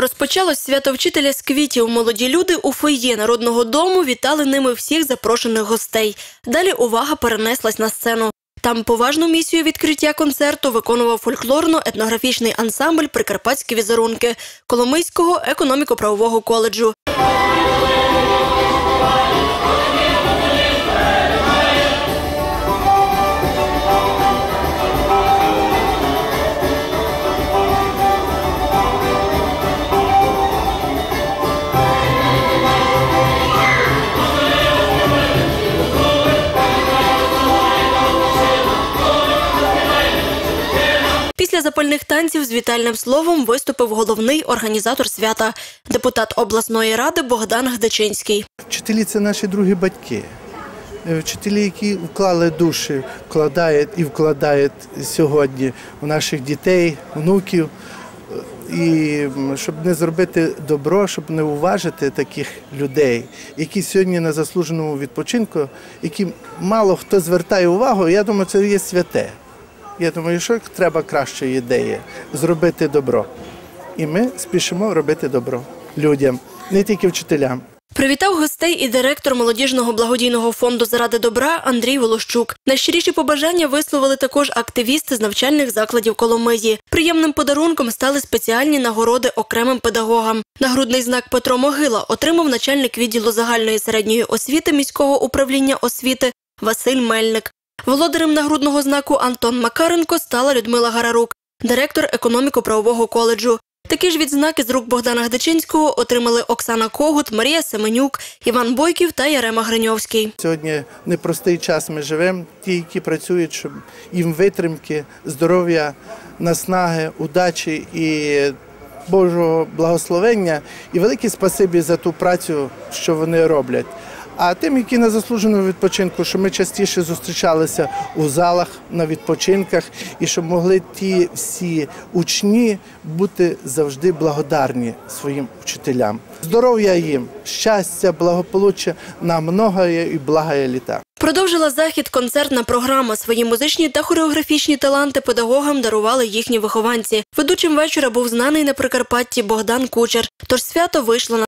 Розпочалось свято вчителя з квітів. Молоді люди у фойє народного дому вітали ними всіх запрошених гостей. Далі увага перенеслась на сцену. Там поважну місію відкриття концерту виконував фольклорно-етнографічний ансамбль Прикарпатські візерунки Коломийського економіко-правового коледжу. Після запальних танців з вітальним словом виступив головний організатор свята депутат обласної ради Богдан Гдечинський. Вчителі це наші другі батьки. Е, Вчителі, які вклали душі, вкладають і вкладають сьогодні у наших дітей, внуків. І щоб не зробити добро, щоб не уважити таких людей, які сьогодні на заслуженому відпочинку, які мало хто звертає увагу, я думаю, це є святе. Я думаю, що треба кращої ідеї зробити добро. І ми спішимо робити добро людям, не тільки вчителям. Привітав гостей і директор молодіжного благодійного фонду заради добра Андрій Волощук. Найщиріші побажання висловили також активісти з навчальних закладів Коломиї. Приємним подарунком стали спеціальні нагороди окремим педагогам. Нагрудний знак Петро Могила отримав начальник відділу загальної середньої освіти міського управління освіти Василь Мельник. Володарем нагрудного знаку Антон Макаренко стала Людмила Гарарук, директор економіко-правового коледжу. Такі ж відзнаки з рук Богдана Гдечинського отримали Оксана Когут, Марія Семенюк, Іван Бойків та Ярема Гриньовський. Сьогодні непростий час ми живемо. Ті, які працюють, щоб їм витримки, здоров'я, наснаги, удачі і Божого благословення. І велике спасибі за ту працю, що вони роблять. А тим, які на заслуженому відпочинку, щоб ми частіше зустрічалися у залах на відпочинках, і щоб могли ті всі учні бути завжди благодарні своїм вчителям. Здоров'я їм, щастя, благополуччя на многое і благає літа. Продовжила захід концертна програма. Свої музичні та хореографічні таланти педагогам дарували їхні вихованці. Ведучим вечора був знаний на Прикарпатті Богдан Кучер. Тож свято вийшло на